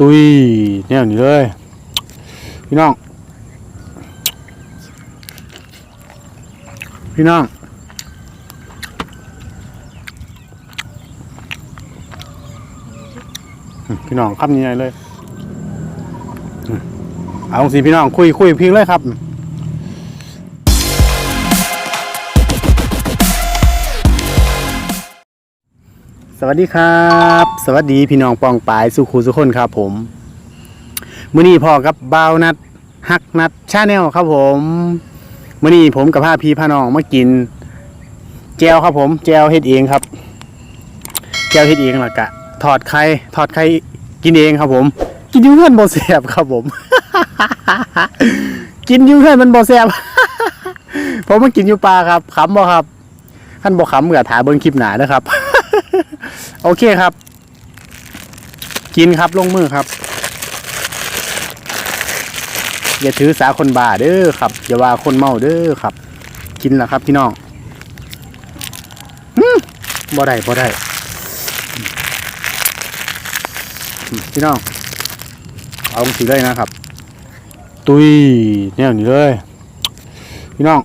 ตุยแนวนี้เลย พี่น้อง พี่น้องพี่น้องคำยังไงเลย เอาสิพี่น้องคุยคุยเพียงเลยครับ สวัสดีครับ สวัสดีพี่น้องปองปายสุขูสุคนครับผมมื้อนี้พ่อกับบ่านัดฮักนัดชาแนลครับผมมื้อนี้ผมกับพาพี่พาน้องมากิน แจวครับผมแจวเฮ็ดเองครับ แจวเฮ็ดเองแล้วกะทอดไข่ทอดไข่กินเองครับผม กินยูเพื่อนบ่แซ่บครับผม กินยูเพื่อนมันบ่แซ่บผมมากินยูปลาครับขำบ่ครับท่านบ่ขำก็ถาเบิ่งคลิปหนาเด้อครับ โอเคครับ กินครับลงมือครับ อย่าถือสาคนบาเด้อครับ อย่าว่าคนเมาเด้อครับ กินแล้วครับพี่น้องบ่ได้บ่ได้พี่น้อง เอาสีเลยนะครับ ตุยแนวนี้เลย พี่น้อง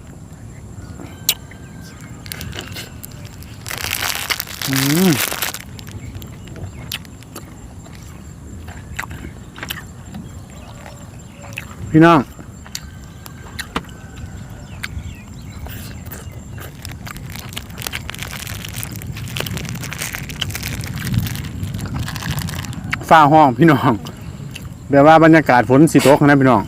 อืม พี่น้องฟ้าห้องพี่น้องแบบว่าบรรยากาศฝนสิตกนะพี่น้อง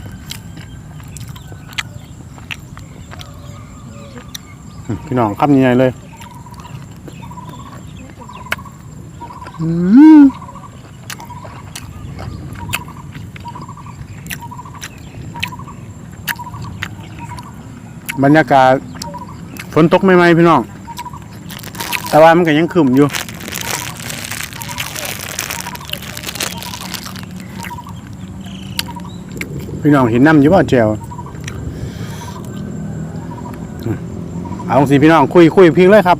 พี่น้องคำยังไงเลยอืม บรรยากาศฝนตกไหมไหมพี่น้อง แต่ว่ามันก็ยังขึ้มอยู่พี่น้องเห็นน้ำอยู่ว่าแจวอืมเอาสิพี่น้องคุยคุยเพียงเลยครับ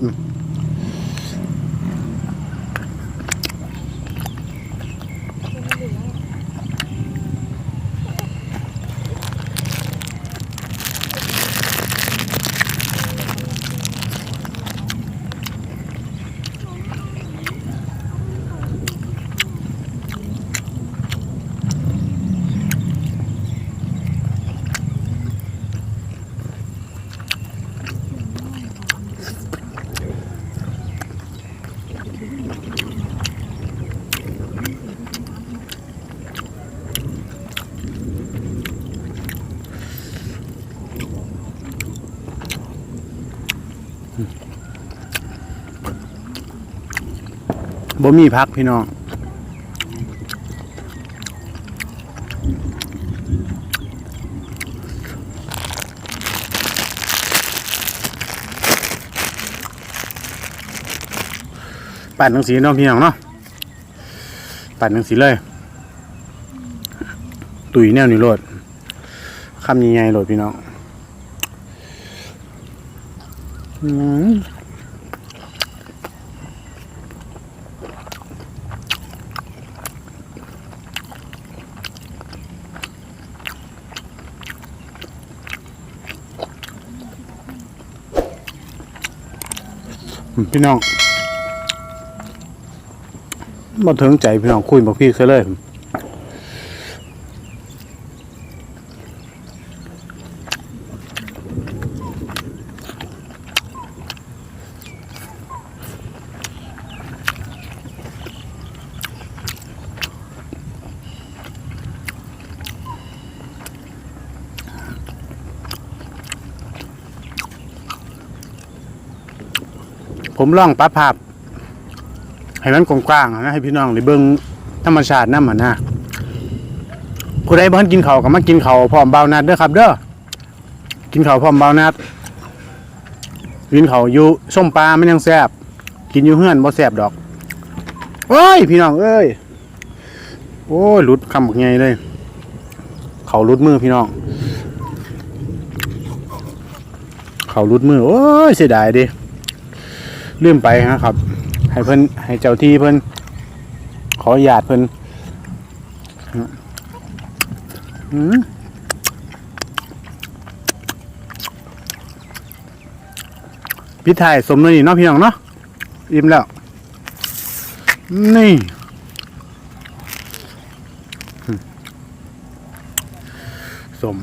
บ่มีพักพี่น้องปั่นหนังสีเน้องพี่น้องเนาะปั่นหนังสีเลย ตุยแนวนี้โหลดคำยังไงโหลดพี่น้องอืม พี่น้องมาถึงใจพี่น้องคุยบอกพี่ซะเลย ผมล่องปรั๊บภาพให้มันกว้างๆนะให้พี่น้องได้เบิ่งธรรมชาตินำหั่นนะผู้ใดบ่ทันกินเขาก็มากินเขาพร้อมเบานัดเด้อครับ เด้อกินเขาพร้อมเบานัดกินเขาอยู่ส้มปลามันยังแซ่บกินอยู่เฮือนบ่แซ่บดอกโอ้ยพี่น้องเอ้ยโอ้ยหลุดคำบักใหญ่เลย เขาลุดมือพี่น้อง เขาลุดมือโอ้ยเสียดายดิ ลืมไปนะครับ ให้เพิ่นให้เจ้าที่เพิ่นขออนุญาตเพิ่นพี่ไทยสมเลยนี่เนาะพี่น้องเนาะอิ่มแล้ว นี่สม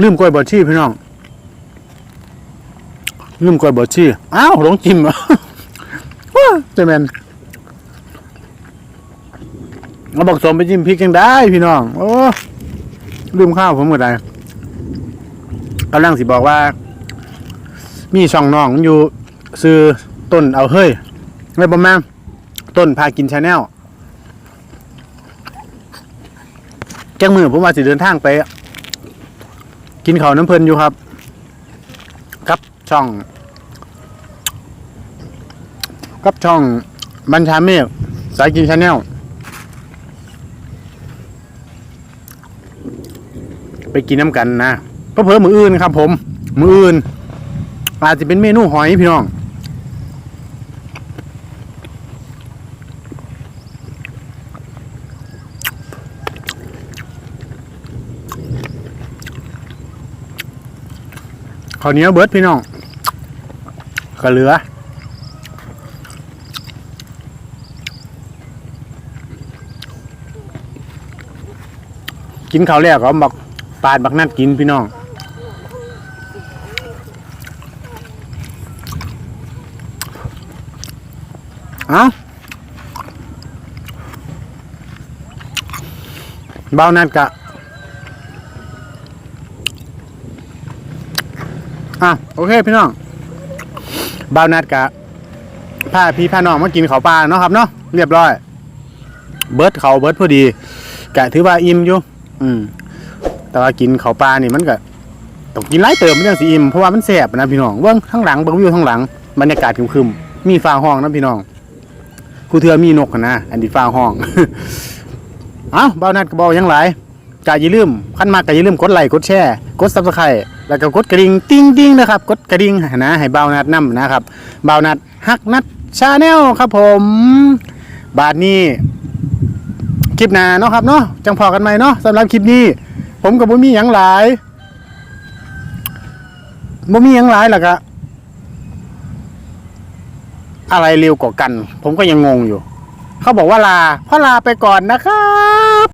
ลืมกล้วยบอชี่พี่น้องลืมกล้วยบอชี่อ้าวหลงจิ้มเหรอว้าเจแมนเอาบอกสมไปจิ้มพริกยังได้พี่น้อง โอ้ลืมข้าวผมก็ได้กำลังสิบอกว่า มีช่องน้องอยู่ซื้อต้นเอาเฮ้ยไม่ประมาณต้นพากินชาแนลแจ้งมือผมว่าสิเดินทางไป กินข้าวน้ำเพลินอยู่ครับ กับช่อง กับช่องบัญชาเมฆสายกินชาแนลไปกินน้ำกันนะก็เพิ่มมืออื่นครับผม มืออื่น อาจจะเป็นเมนูหอยพี่น้อง ข้าวเหนียวเบิร์ดพี่น้องก็เหลือกินข้าวแล้วก็บักปาดบักนัดกินพี่น้องเอาเบานัดกะ อะโอเคพี่น้องบ่าวนัดกะพาพี่พาน้องมากินข้าวปลาเนาะครับเนาะเรียบร้อย เบิร์ดเขาเบิร์ดพอดีกะถือว่าอิ่มอยู่อืม แต่ว่ากินข้าวปลานี่มันก็ต้องกินหลายเติมมันยังสิอิ่มเพราะว่ามันแสบนะพี่น้องเบื้องข้างหลังเบื้องวิวข้างหลังบรรยากาศคึมๆมีฟ้าห้องนะพี่น้องกูเทือมีนกนะอันนี้ฟ้าห้องเอ้าบ่าวนัดก็บอกยังหลายกอย่าลืมขั้นมากก็อย่าลืมกดไลค์กดแชร์กดซับสไครต์ แล้วก็กดกระดิ่งติ้งติ้งนะครับกดกระดิ่งนะให้เบานัดนํนะครับเบานัดฮักนัดชาแนลครับผม บาทนี้คลิปหน้าเนาะครับเนาะจังพอกันใหมเนาะสำหรับคลิปนี้ ผมกับบ่มีหยังหลายบ่มีหยังหลายหรอกอะอะไรเร็วกว่ากัน ผมก็ยังงงอยู่ เขาบอกว่าลาพ่อลาไปก่อนนะครับ